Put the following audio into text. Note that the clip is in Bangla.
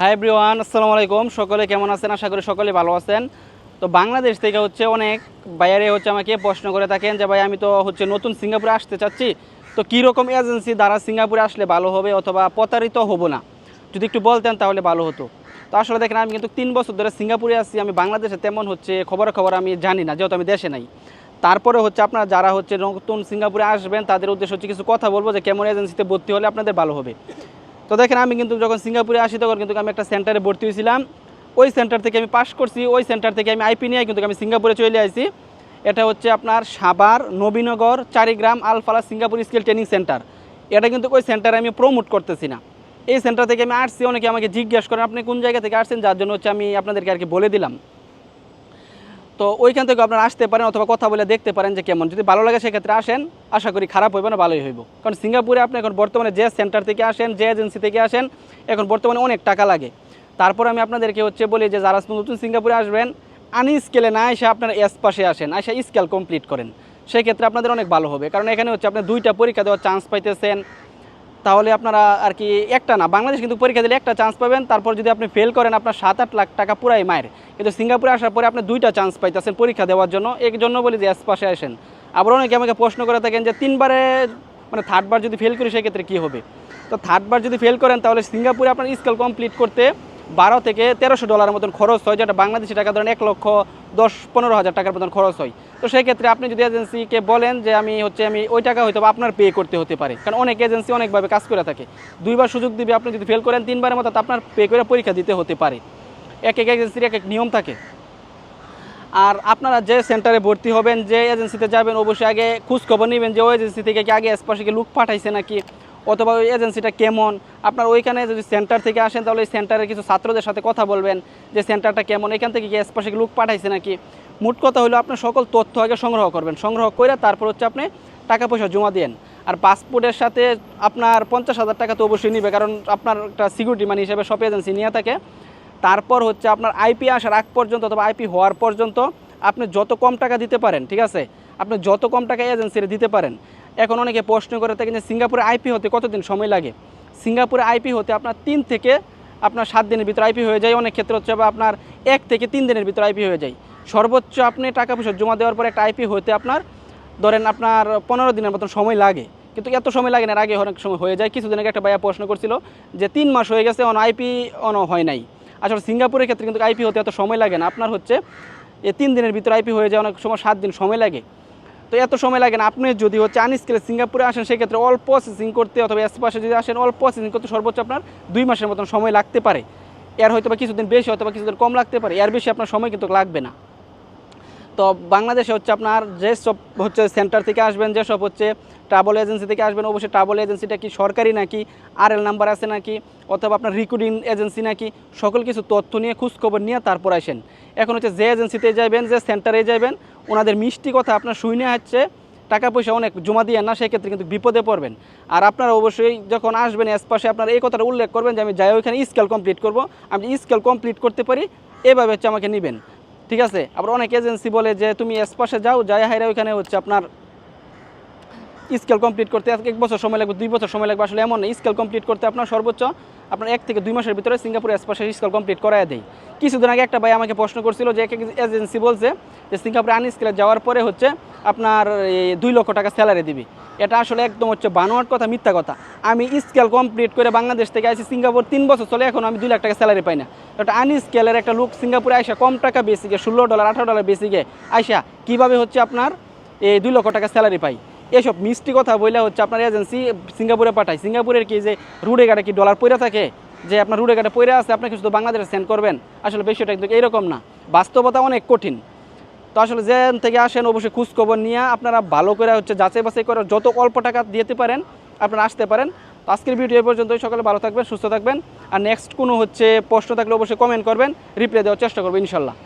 হাই এভরিওয়ান আসসালামু আলাইকুম। সকলে কেমন আছেন? আশা করি সকলে ভালো আছেন। তো বাংলাদেশ থেকে হচ্ছে অনেক বাইরে হচ্ছে আমাকে প্রশ্ন করে থাকেন যে, ভাই, আমি তো হচ্ছে নতুন সিঙ্গাপুরে আসতে চাচ্ছি। তো কীরকম এজেন্সি দ্বারা সিঙ্গাপুরে আসলে ভালো হবে অথবা প্রতারিত হব না? যদি একটু বলতেন তাহলে ভালো হতো। তো আসলে দেখেন, আমি কিন্তু তিন বছর ধরে সিঙ্গাপুরে আছি। আমি বাংলাদেশে তেমন হচ্ছে খবর খবর আমি জানি না, যেহেতু আমি দেশে নাই। তারপরে হচ্ছে আপনারা যারা হচ্ছে নতুন সিঙ্গাপুরে আসবেন, তাদের উদ্দেশ্য হচ্ছে কিছু কথা বলব যে, কেমন এজেন্সিতে ভর্তি হলে আপনাদের ভালো হবে। তো দেখেন আমি কিন্তু যখন সিঙ্গাপুরে আসি, তখন কিন্তু আমি একটা সেন্টারে ভর্তি হয়েছিলাম। ওই সেন্টার থেকে আমি পাশ করছি, ওই সেন্টার থেকে আমি আইপি নিয়ে কিন্তু আমি সিঙ্গাপুরে চলে আসি। এটা হচ্ছে আপনার Savar Nabinagar Charigram Alfala Singapore skill training centre. এটা কিন্তু ওই সেন্টারে আমি প্রমোট করতেছি না। এই সেন্টার থেকে আমি আসছি, অনেকে আমাকে জিজ্ঞেস করেন, আপনি কোন জায়গা থেকে আসছেন? যার জন্য হচ্ছে আমি আপনাদেরকে আর কি বলে দিলাম। তো ওইখান থেকে আপনারা আসতে পারেন অথবা কথা বলে দেখতে পারেন যে কেমন। যদি ভালো লাগে সেক্ষেত্রে আসেন, আশা করি খারাপ হইবে না, ভালোই হইব। কারণ সিঙ্গাপুরে আপনি এখন বর্তমানে যে সেন্টার থেকে আসেন, যে এজেন্সি থেকে আসেন, এখন বর্তমানে অনেক টাকা লাগে। তারপর আমি আপনাদেরকে হচ্ছে বলি যে যারা নতুন সিঙ্গাপুরে আসবেন আনি স্কেলে না এসে আপনারা এস পাশে আসেন, এসে স্কেল কমপ্লিট করেন। সেক্ষেত্রে আপনাদের অনেক ভালো হবে। কারণ এখানে হচ্ছে আপনি দুইটা পরীক্ষা দেওয়ার চান্স পাইতেছেন তাহলে আপনারা আর কি একটা না, বাংলাদেশ কিন্তু পরীক্ষা দিলে একটা চান্স পাবেন, তারপর যদি আপনি ফেল করেন আপনার সাত আট লাখ টাকা পুরাই মায়ের। কিন্তু সিঙ্গাপুরে আসার পরে আপনি দুইটা চান্স পাইতেছেন পরীক্ষা দেওয়ার জন্য। এক জন্য বলি যে পাশে আসেন। আবার অনেকে আমাকে প্রশ্ন করে থাকেন যে তিনবারে মানে থার্ডবার যদি ফেল করি, সেক্ষেত্রে কী হবে? তো থার্ডবার যদি ফেল করেন, তাহলে সিঙ্গাপুরে আপনার স্কেল কমপ্লিট করতে বারো থেকে তেরোশো ডলারের মতন খরচ হয়, যেটা বাংলাদেশি টাকা ধরেন এক লক্ষ দশ পনেরো হাজার টাকার মতন খরচ হয়। তো সেই ক্ষেত্রে আপনি যদি এজেন্সিকে বলেন যে আমি হচ্ছে আমি ওই টাকা হয়তো আপনার পে করতে হতে পারে, কারণ অনেক এজেন্সি অনেকভাবে কাজ করে থাকে। দুইবার সুযোগ দিবে, আপনি যদি ফেল করেন, তিনবারের মতো আপনার পে করে পরীক্ষা দিতে হতে পারে। এক এক এজেন্সির এক এক নিয়ম থাকে। আর আপনারা যে সেন্টারে ভর্তি হবেন, যে এজেন্সিতে যাবেন, অবশ্যই আগে খোঁজখবর নেবেন যে ওই এজেন্সি থেকে কি আগে স্পর্শকে লুক পাঠাইছে নাকি? অথবা ওই এজেন্সিটা কেমন? আপনার ওইখানে যদি সেন্টার থেকে আসেন, তাহলে ওই সেন্টারের কিছু ছাত্রদের সাথে কথা বলবেন যে সেন্টারটা কেমন? এখান থেকে কি স্পর্শকে লুক পাঠাইছে নাকি? মোট কথা হলো আপনার সকল তথ্য আগে সংগ্রহ করবেন। সংগ্রহ করে তারপর হচ্ছে আপনি টাকা পয়সা জমা দেন আর পাসপোর্টের সাথে আপনার পঞ্চাশ হাজার টাকা তো অবশ্যই নিবে, কারণ আপনার একটা সিকিউরিটি মানি হিসেবে সব এজেন্সি নিয়ে থাকে। তারপর হচ্ছে আপনার আইপি আসার আগ পর্যন্ত অথবা আইপি হওয়ার পর্যন্ত আপনি যত কম টাকা দিতে পারেন, ঠিক আছে? আপনি যত কম টাকা এজেন্সির দিতে পারেন এখন অনেকে প্রশ্ন করে থাকেন যে সিঙ্গাপুরে আইপি হতে কতদিন সময় লাগে? সিঙ্গাপুরে আইপি হতে আপনার তিন থেকে আপনার সাত দিনের ভিতরে আইপি হয়ে যায়। অনেক ক্ষেত্রে হচ্ছে আপনার এক থেকে তিন দিনের ভিতরে আইপি হয়ে যায়। সর্বোচ্চ আপনি টাকা পয়সা জমা দেওয়ার পরে একটা আইপি হতে আপনার, ধরেন আপনার পনেরো দিনের মতন সময় লাগে। কিন্তু এত সময় লাগে না আগে অনেক সময় হয়ে যায়। কিছুদিন আগে একটা ভাইয়া প্রশ্ন করছিল যে তিন মাস হয়ে গেছে, অন আইপি, অন হয় নাই। আসলে সিঙ্গাপুরের ক্ষেত্রে কিন্তু আইপি হতে এত সময় লাগে না। আপনার হচ্ছে এ তিন দিনের ভিতরে আইপি হয়ে যায়, অনেক সময় সাত দিন সময় লাগে। তো এত সময় লাগে না। আপনি যদি হচ্ছে আনস্কেলে সিঙ্গাপুরে আসেন, সেক্ষেত্রে অল প্রসেসিং করতে অথবা পাশে যদি আসেন অল প্রসেসিং করতে সর্বোচ্চ আপনার দুই মাসের মতন সময় লাগতে পারে। এর হয়তো বা কিছুদিন বেশি হয়তো বা কিছুদিন কম লাগতে পারে। এর বেশি আপনার সময় কিন্তু লাগবে না। তো বাংলাদেশে হচ্ছে আপনার যেসব হচ্ছে সেন্টার থেকে আসবেন, যেসব হচ্ছে ট্রাভেল এজেন্সি থেকে আসবেন, অবশ্যই ট্রাভেল এজেন্সিটা কি সরকারি নাকি আর এল নাম্বার আছে নাকি, অথবা আপনার রিক্রুটিং এজেন্সি নাকি, সকল কিছু তথ্য নিয়ে, খোঁজখবর নিয়ে তারপর আসেন। এখন হচ্ছে যে এজেন্সিতে যাবেন যে সেন্টারে যাবেন ওনাদের মিষ্টি কথা আপনার শুনে হচ্ছে টাকা পয়সা অনেক জমা দিয়ে না, সেক্ষেত্রে কিন্তু বিপদে পড়বেন। আর আপনারা অবশ্যই যখন আসবেন স্পাশে আপনারা এই কথাটা উল্লেখ করবেন যে আমি যাই ওইখানে স্কেল কমপ্লিট করব। আমি স্কেল কমপ্লিট করতে পারি, এভাবে হচ্ছে আমাকে নেবেন। ঠিক আছে? আবার অনেক এজেন্সি বলে যে, তুমি স্পাশে যাও, যাই হাইরা ওইখানে হচ্ছে আপনার স্কেল কমপ্লিট করতে এক বছর সময় লাগবে, দুই বছর সময় লাগবে। আসলে এমন না, স্কেল কমপ্লিট করতে আপনার সর্বোচ্চ আপনার এক থেকে দুই মাসের ভিতরে সিঙ্গাপুরে এসপাশে স্কেল কমপ্লিট করায় দেয়। কিছুদিন আগে একটা ভাই আমাকে প্রশ্ন করছিল যে, এক এজেন্সি বলছে যে, সিঙ্গাপুরে আন স্কেলে যাওয়ার পরে হচ্ছে আপনার দুই লক্ষ টাকা স্যালারি দিবি। এটা আসলে একদম হচ্ছে বানোয়ার কথা, মিথ্যা কথা। আমি স্কেল কমপ্লিট করে বাংলাদেশ থেকে আসি সিঙ্গাপুর, তিন বছর চলে এখন আমি দুই লাখ টাকা স্যালারি পাই না। একটা আন স্কেলের একটা লোক সিঙ্গাপুরে আইসা কম টাকা বেসিকে ষোলো ডলার, আঠারো ডলার বেসিকে আইসা কীভাবে হচ্ছে আপনার এই দুই লক্ষ টাকা স্যালারি পাই? এসব মিষ্টি কথা বলে হচ্ছে আপনার এজেন্সি সিঙ্গাপুরে পাঠায়। সিঙ্গাপুরের কি যে রুডে গাড়ে কি ডলার পইরা থাকে? যে আপনার রুডে গাড়ে পইরা আছে আপনাকে শুধু বাংলাদেশে সেন্ড করবেন? আসলে বিষয়টা কিন্তু এইরকম না। বাস্তবতা অনেক কঠিন। তো আসলে যেন থেকে আসেন, অবশ্যই খোঁজখবর নিয়ে আপনারা ভালো করে হচ্ছে যাচাই বাছাই করে যত অল্প টাকা দিতে পারেন, আপনারা আসতে পারেন। তো আজকের ভিডিও পর্যন্ত সকালে ভালো থাকবেন, সুস্থ থাকবেন। আর নেক্সট কোনো হচ্ছে প্রশ্ন থাকলে অবশ্যই কমেন্ট করবেন। রিপ্লাই দেওয়ার চেষ্টা করবেন ইনশাল্লাহ।